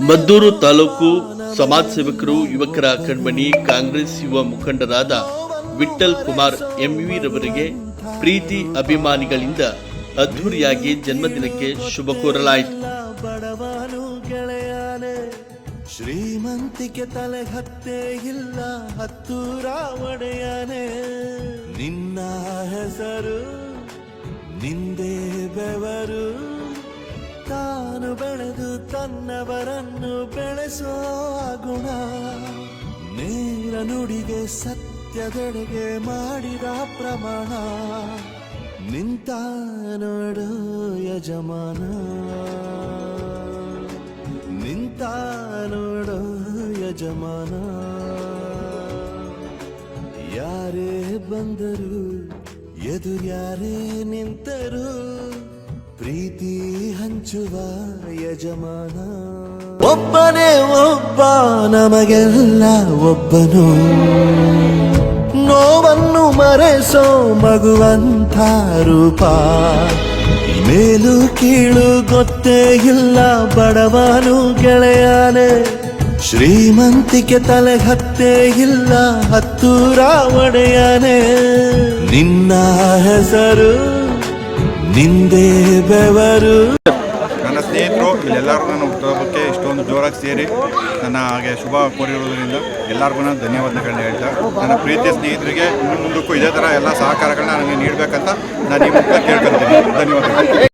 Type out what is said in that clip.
ಮದ್ದೂರು ತಾಲೂಕು ಸಮಾಜ ಸೇವಕರು, ಯುವಕರ ಕಣ್ಮಣಿ, ಕಾಂಗ್ರೆಸ್ ಯುವ ಮುಖಂಡರಾದ ವಿಠಲ್ ಕುಮಾರ್ ಎಂವಿ ರವರಿಗೆ ಪ್ರೀತಿ ಅಭಿಮಾನಿಗಳಿಂದ ಅದ್ಧೂರಿಯಾಗಿ ಜನ್ಮದಿನಕ್ಕೆ ಶುಭ ಕೋರಲಾಯಿತು. ಶ್ರೀಮಂತಿಕೆ ತಲೆ ಹತ್ತೆ ಇಲ್ಲ ಹತ್ತೂರ ಒಡೆಯನೆ ನಿನ್ನ ಹೆಸರು, ನಿಂದೇ ಬೆವರು ತಾನು ಬೆಳೆದು ತನ್ನವರನ್ನು ಬೆಳೆಸೋ ಗುಣ. ನೇರ ನುಡಿಗೆ ಸತ್ಯದೆಡೆಗೆ ಮಾಡಿದ ಪ್ರಮಾಣ. ನಿಂತ ನೋಡು ಯಜಮಾನ. ನಿಂತ ನೋಡು ಯಜಮಾನ. ಯಾರೇ ಬಂದರು, ಎದುರ್ಯಾರೇ ನಿಂತರು ಹಂಚುವ ಯಜಮಾನ. ಒಬ್ಬನೇ ಒಬ್ಬ, ನಮಗೆಲ್ಲ ಒಬ್ಬನು. ನೋವನ್ನು ಮರೆಸೋ ಮಗುವಂಥ ರೂಪ. ಮೇಲು ಕೀಳು ಗೊತ್ತೇ ಇಲ್ಲ, ಬಡವನು ಗೆಳೆಯಾನೆ. ಶ್ರೀಮಂತಿಕೆ ತಲೆ ಹತ್ತೆ ಇಲ್ಲ ಹತ್ತೂರ ಒಡೆಯನೆ ನಿನ್ನ ಹೆಸರು, ನಿಂದೇ ಬೆವರು. ಸ್ನೇಹಿತರು ಇಲ್ಲೆಲ್ಲರೂ ನನ್ನ ಹುಟ್ಟುಹಬ್ಬಕ್ಕೆ ಇಷ್ಟೊಂದು ಜೋರಾಗಿ ಸೇರಿ ನನ್ನ ಹಾಗೆ ಶುಭ ಕೋರಿರೋದ್ರಿಂದ ಎಲ್ಲರಿಗೂ ನಾನು ಧನ್ಯವಾದಗಳನ್ನ ಹೇಳ್ತಾ ನನ್ನ ಪ್ರೀತಿಯ ಸ್ನೇಹಿತರಿಗೆ ಇನ್ನು ಮುಂದಕ್ಕೂ ಇದೇ ಥರ ಎಲ್ಲ ಸಹಕಾರಗಳನ್ನ ನನಗೆ ನೀಡಬೇಕಂತ ನಾನು ಈ ಮೂಲಕ ಕೇಳ್ಕೊಳ್ತೀನಿ. ಧನ್ಯವಾದಗಳು.